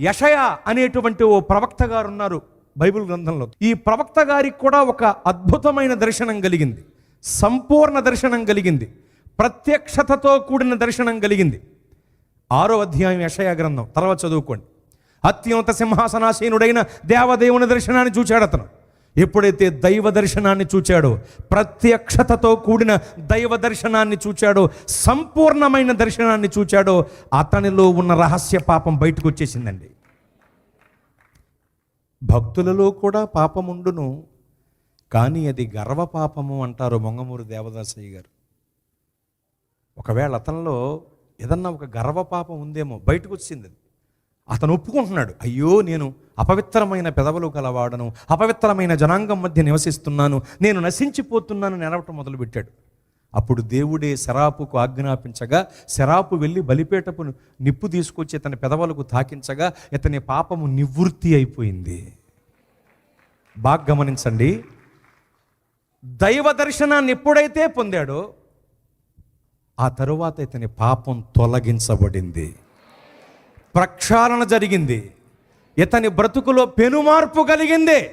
యషయ అనేటువంటి ఓ ప్రవక్త గారు ఉన్నారు బైబిల్ గ్రంథంలో. ఈ ప్రవక్త గారికి కూడా ఒక అద్భుతమైన దర్శనం కలిగింది. సంపూర్ణ దర్శనం కలిగింది. ప్రత్యక్షతతో కూడిన దర్శనం కలిగింది. ఆరో అధ్యాయం యషయ గ్రంథం. తర్వాత చదువుకోండి. అత్యున్నత సింహాసనాసీనుడైన దేవదేవుని దర్శనాన్ని చూచాడు అతను. ఎప్పుడైతే దైవ దర్శనాన్ని చూచాడో ప్రత్యక్షతతో కూడిన దైవ దర్శనాన్ని చూచాడో సంపూర్ణమైన దర్శనాన్ని చూచాడో అతనిలో ఉన్న రహస్య పాపం బయటకు వచ్చేసిందండి. భక్తులలో కూడా పాపముండును కానీ అది గర్వ పాపము అంటారు మొంగమూరి దేవదాసయ్య గారు. ఒకవేళ అతనిలో ఏదన్నా ఒక గర్వ పాపం ఉందేమో బయటకు వచ్చింది అతను ఒప్పుకుంటున్నాడు. అయ్యో నేను అపవిత్రమైన పెదవులు గలవాడను అపవిత్రమైన జనాంగం మధ్య నివసిస్తున్నాను నేను నశించిపోతున్నాను నెరవటం మొదలుపెట్టాడు. అప్పుడు దేవుడే శరాపుకు ఆజ్ఞాపించగా శరాపు వెళ్ళి బలిపేటపు నిప్పు తీసుకొచ్చి ఇతని పెదవులకు తాకించగా ఇతని పాపము నివృత్తి అయిపోయింది. బాగా గమనించండి. దైవ దర్శనాన్ని ఎప్పుడైతే పొందాడో ఆ తరువాత ఇతని పాపం తొలగించబడింది. ప్రక్షాళన జరిగింది. ఇతని బ్రతుకులో పెనుమార్పు కలిగింది.